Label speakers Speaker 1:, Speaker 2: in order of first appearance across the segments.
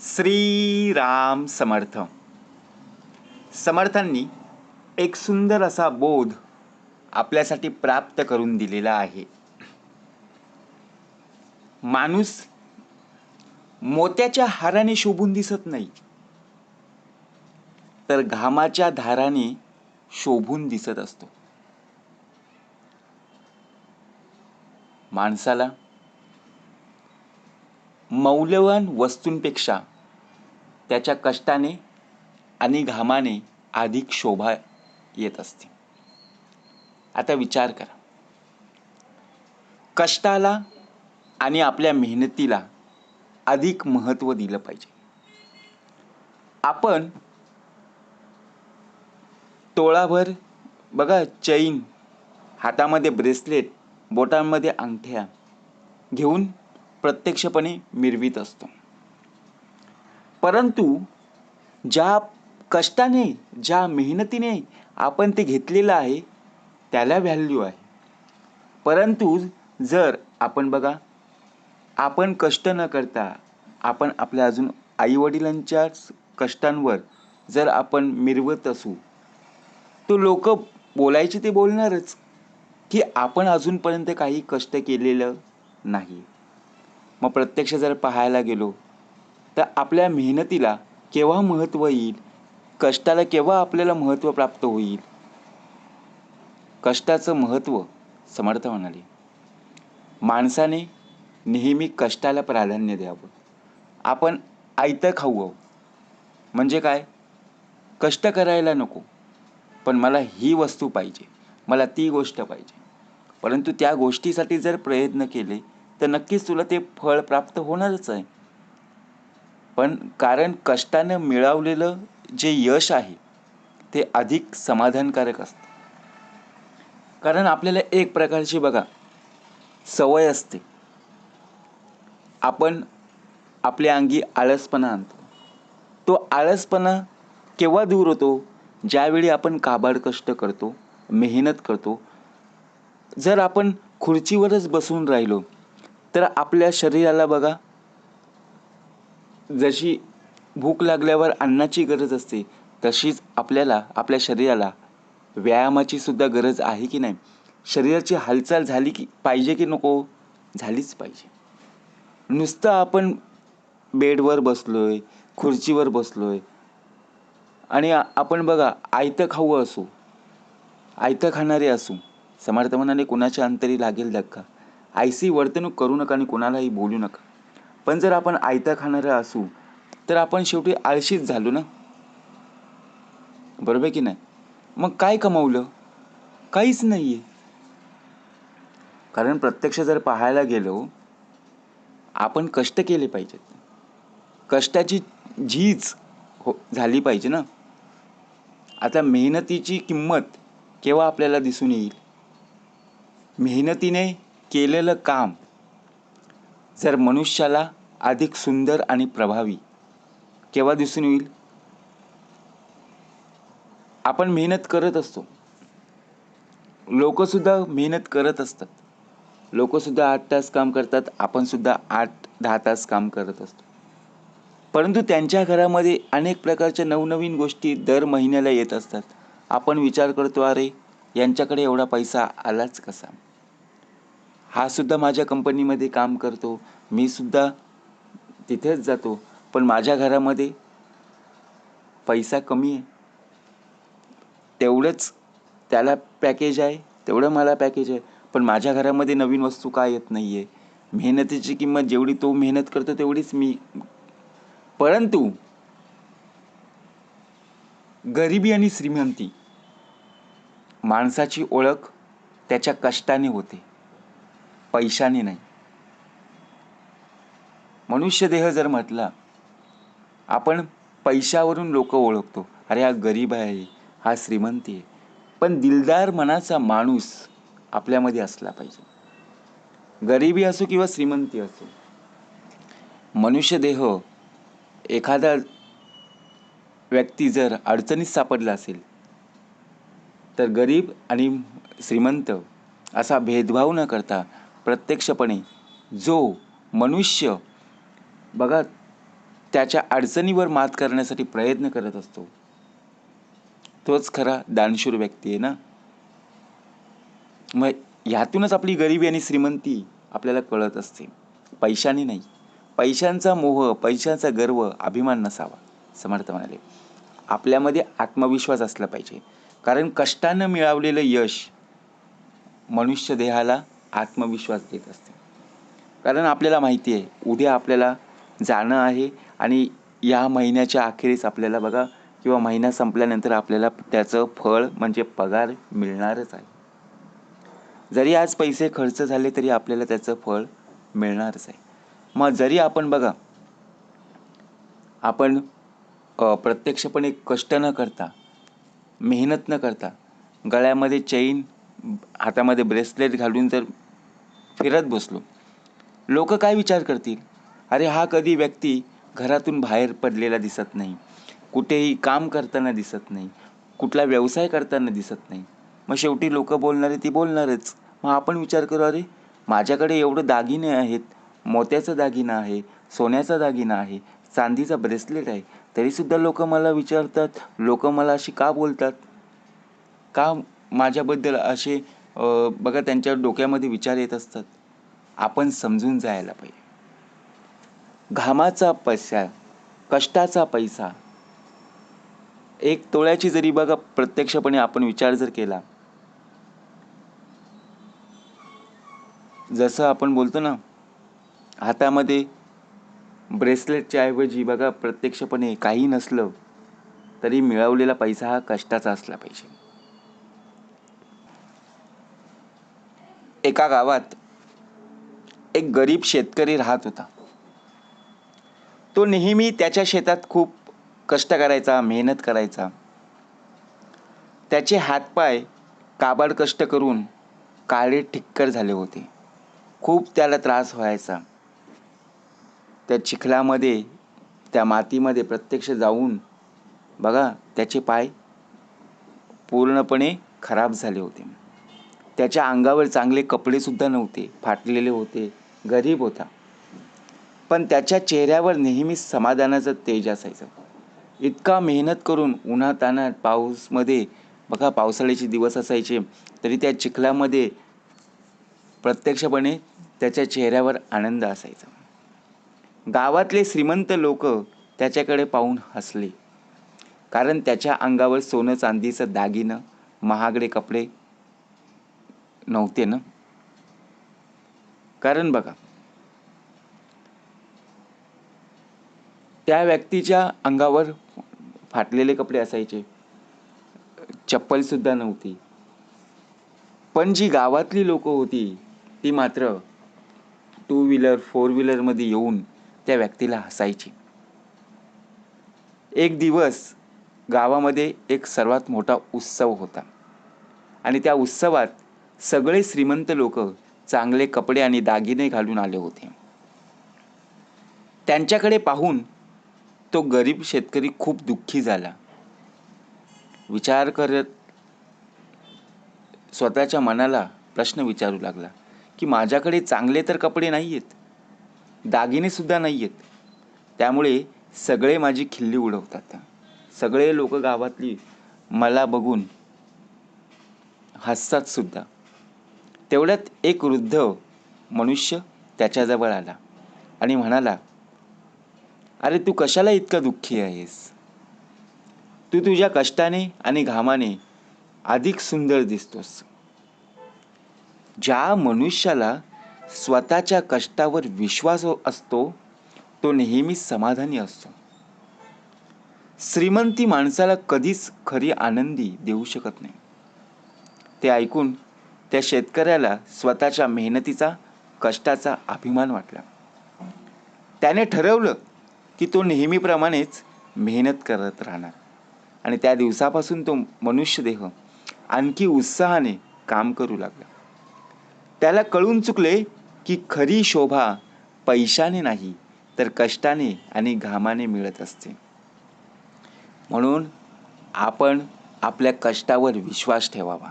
Speaker 1: श्रीराम समर्थ. समर्थांनी एक सुंदर असा बोध आपल्यासाठी प्राप्त करून दिलेला आहे. माणूस मोत्याच्या हाराने शोभून दिसत नाही तर घामाच्या धाराने शोभून दिसत असतो. माणसाला मौल्यवान वस्तूंपेक्षा त्याच्या कष्टाने आणि घामाने अधिक शोभा येत असते. आता विचार करा. कष्टाला आणि आपल्या मेहनतीला अधिक महत्त्व दिलं पाहिजे. आपण टोळाभर बघा चैन हातामध्ये ब्रेसलेट बोटांमध्ये अंगठ्या घेऊन प्रत्यक्षपणे मिरवीत असतो. परंतु ज्या कष्टाने ज्या मेहनतीने आपण ते घेतलेलं आहे त्याला व्हॅल्यू आहे. परंतु जर आपण बघा आपण कष्ट न करता आपण आपल्या अजून आईवडिलांच्याच कष्टांवर जर आपण मिरवत असू तो लोक बोलायचे ते बोलणारच की आपण अजूनपर्यंत काही कष्ट केलेलं नाही. मग प्रत्यक्ष जर पाहायला गेलो तर आपल्या मेहनतीला केव्हा महत्त्व येईल? कष्टाला केव्हा आपल्याला महत्त्व प्राप्त होईल? कष्टाचं महत्त्व समर्थ म्हणाले. माणसाने नेहमी कष्टाला प्राधान्य द्यावं. आपण आयतं खाऊ म्हणजे काय? कष्ट करायला नको. पण मला ही वस्तू पाहिजे. मला ती गोष्ट पाहिजे. परंतु त्या गोष्टीसाठी जर प्रयत्न केले तर नक्कीच तुला ते फळ प्राप्त होणारच आहे. पण कारण कष्टानं मिळवलेलं जे यश आहे ते अधिक समाधानकारक असतं. कारण आपल्याला एक प्रकारची बघा सवय असते. आपण आपल्या अंगी आळसपणा आणतो. तो आळसपणा केव्हा दूर होतो? ज्यावेळी आपण काबाड कष्ट करतो मेहनत करतो. जर आपण खुर्चीवरच बसून राहिलो तर आपल्या शरीराला बघा जशी भूक लागल्यावर अन्नाची गरज असते तशीच आपल्याला आपल्या शरीराला व्यायामाची सुद्धा गरज आहे की नाही? शरीराची हालचाल झाली की पाहिजे की नको? झालीच पाहिजे. नुसतं आपण बेडवर बसलोय खुर्चीवर बसलोय आणि आपण बघा आयतं खाऊ असू आयतं खाणारे असू समर्थ म्हणाले कुणाच्या अंतरी लागेल धक्का? आयसी वर्तणूक करू नका आणि कोणालाही बोलू नका. पण जर आपण आयता खाणारा असू तर आपण शेवटी आळशीच झालो ना? बरोबर की नाही? मग काय कमवलं? काहीच नाही आहे कारण प्रत्यक्ष जर पाहायला गेलो आपण कष्ट केले पाहिजेत. कष्टाची झीज हो झाली पाहिजे ना? आता मेहनतीची किंमत केव्हा आपल्याला दिसून येईल? मेहनतीने केलेलं काम जर मनुष्याला अधिक सुंदर आणि प्रभावी केव्हा दिसून येईल? आपण मेहनत करत असतो. लोकसुद्धा मेहनत करत असतात. लोकसुद्धा आठ तास काम करतात आपणसुद्धा आठ दहा तास काम करत असतो. परंतु त्यांच्या घरामध्ये अनेक प्रकारच्या नवनवीन गोष्टी दर महिन्याला येत असतात. आपण विचार करतो अरे यांच्याकडे एवढा पैसा आलाच कसा? हा सुद्धा माझ्या कंपनीमध्ये काम करतो. मी सुद्धा तिथेच जातो. पण माझ्या घरामध्ये पैसा कमी आहे. तेवढंच त्याला पॅकेज आहे तेवढं मला पॅकेज आहे. पण माझ्या घरामध्ये नवीन वस्तू काय येत नाही आहे मेहनतीची किंमत जेवढी तो मेहनत करतो तेवढीच मी. परंतु गरिबी आणि श्रीमंती माणसाची ओळख त्याच्या कष्टाने होते. पैशाने नाही. मनुष्य देह जर म्हटला आपण पैशावरून लोक ओळखतो. अरे हा गरीब आहे हा श्रीमंती आहे. पण दिलदार मनाचा माणूस आपल्यामध्ये असला पाहिजे. गरिबी असो किंवा श्रीमंती असो मनुष्य देह एखादा व्यक्ती जर अडचणीत सापडला असेल तर गरीब आणि श्रीमंत असा भेदभाव न करता प्रत्यक्षपणे जो मनुष्य बघा त्याच्या अडचणीवर मात करण्यासाठी प्रयत्न करत असतो तोच खरा दानशूर व्यक्ती आहे ना? मग ह्यातूनच आपली गरिबी आणि श्रीमंती आपल्याला कळत असते. पैशाने नाही. पैशांचा मोह पैशांचा गर्व अभिमान नसावा समर्थ म्हणाले. आपल्यामध्ये आत्मविश्वास असला पाहिजे. कारण कष्टानं मिळवलेलं यश मनुष्य देहाला आत्मविश्वास देत असते. कारण आपल्याला माहिती आहे उद्या आपल्याला जाणं आहे आणि या महिन्याच्या अखेरीस आपल्याला बघा किंवा महिना संपल्यानंतर आपल्याला त्याचं फळ म्हणजे पगार मिळणारच आहे. जरी आज पैसे खर्च झाले तरी आपल्याला त्याचं फळ मिळणारच आहे. मग जरी आपण बघा आपण प्रत्यक्षपणे कष्ट न करता मेहनत न करता गळ्यामध्ये चैन हातामध्ये ब्रेसलेट घालून जर फिरत बसलो. लोक काय विचार करतील? अरे हा कधी व्यक्ती घरातून बाहेर पडलेला दिसत नाही. कुठेही काम करताना दिसत नाही. कुठला व्यवसाय करताना दिसत नाही. मग शेवटी लोक बोलणारे ती बोलणारच. मग आपण विचार करू अरे माझ्याकडे एवढं दागिने आहेत. मोत्याचा दागिना आहे. सोन्याचा दागिना आहे. चांदीचा ब्रेसलेट आहे. तरीसुद्धा लोक मला विचारतात. लोक मला अशी का बोलतात? का माझ्याबद्दल असे बघा त्यांच्या डोक्यामध्ये विचार येत असतात. आपण समजून जायला पाहिजे. घामाचा पैसा कष्टाचा पैसा एक तोळ्याची जरी बघा प्रत्यक्षपणे आपण विचार जर केला जसं आपण बोलतो ना हातामध्ये ब्रेसलेटच्या ऐवजी बघा प्रत्यक्षपणे काही नसलं तरी मिळवलेला पैसा हा कष्टाचा असला पाहिजे. एका गावात एक गरीब शेतकरी राहत होता. तो नेहमी त्याच्या शेतात खूप कष्ट करायचा मेहनत करायचा. त्याचे हातपाय काबाड कष्ट करून काळे ठिक्कर झाले होते. खूप त्याला त्रास व्हायचा. त्या चिखलामध्ये त्या मातीमध्ये प्रत्यक्ष जाऊन बघा त्याचे पाय पूर्णपणे खराब झाले होते. त्याच्या अंगावर चांगले कपडेसुद्धा नव्हते फाटलेले होते गरीब होता. पण त्याच्या चेहऱ्यावर नेहमी समाधानाचं तेज असायचं. इतका मेहनत करून उन्हातान्हात पाऊसमध्ये बघा पावसाळ्याचे दिवस असायचे तरी त्या चिखलामध्ये प्रत्यक्षपणे त्याच्या चेहऱ्यावर आनंद असायचा. गावातले श्रीमंत लोक त्याच्याकडे पाहून हसले. कारण त्याच्या अंगावर सोनं चांदीचं दागिनं महागडे कपडे नव्हते ना? कारण बघा त्या व्यक्तीच्या अंगावर फाटलेले कपडे असायचे. चप्पल सुद्धा नव्हती. पण जी गावातली लोक होती ती मात्र टू व्हीलर फोर व्हीलरमध्ये येऊन त्या व्यक्तीला हसायची. एक दिवस गावामध्ये एक सर्वात मोठा उत्सव होता. आणि त्या उत्सवात सगळे श्रीमंत लोक चांगले कपडे आणि दागिने घालून आले होते. त्यांच्याकडे पाहून तो गरीब शेतकरी खूप दुःखी झाला. विचार करत स्वतःच्या मनाला प्रश्न विचारू लागला की माझ्याकडे चांगले तर कपडे नाही आहेत दागिने सुद्धा नाही आहेत त्यामुळे सगळे माझी खिल्ली उडवतात. सगळे लोक गावातली मला बघून हसतात सुद्धा. तेवढ्यात एक वृद्ध मनुष्य त्याच्याजवळ आला आणि म्हणाला अरे तू कशाला इतका दुःखी आहेस? तू तुझ्या कष्टाने आणि घामाने अधिक सुंदर दिसतोस. ज्या मनुष्याला स्वतःच्या कष्टावर विश्वास हो- असतो तो नेहमी समाधानी असतो. श्रीमंती माणसाला कधीच खरी आनंदी देऊ शकत नाही. ते ऐकून त्या शेतकऱ्याला स्वतःच्या मेहनतीचा कष्टाचा अभिमान वाटला. त्याने ठरवलं की तो नेहमीप्रमाणेच मेहनत करत राहणार. आणि त्या दिवसापासून तो मनुष्यदेह आणखी उत्साहाने काम करू लागला. त्याला कळून चुकले की खरी शोभा पैशाने नाही तर कष्टाने आणि घामाने मिळत असते. म्हणून आपण आपल्या कष्टावर विश्वास ठेवावा.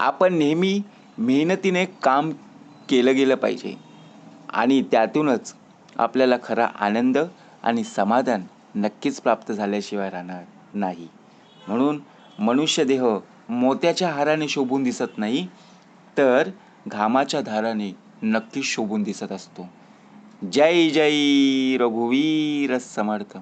Speaker 1: आपण नेहमी मेहनतीने काम केलं गेलं पाहिजे. आणि त्यातूनच आपल्याला खरा आनंद आणि समाधान नक्कीच प्राप्त झाल्याशिवाय राहणार नाही. म्हणून मनुष्य देह मोत्याच्या हाराने शोभून दिसत नाही तर घामाच्या धाराने नक्कीच शोभून दिसत असतो. जय जय रघुवीर समर्थ.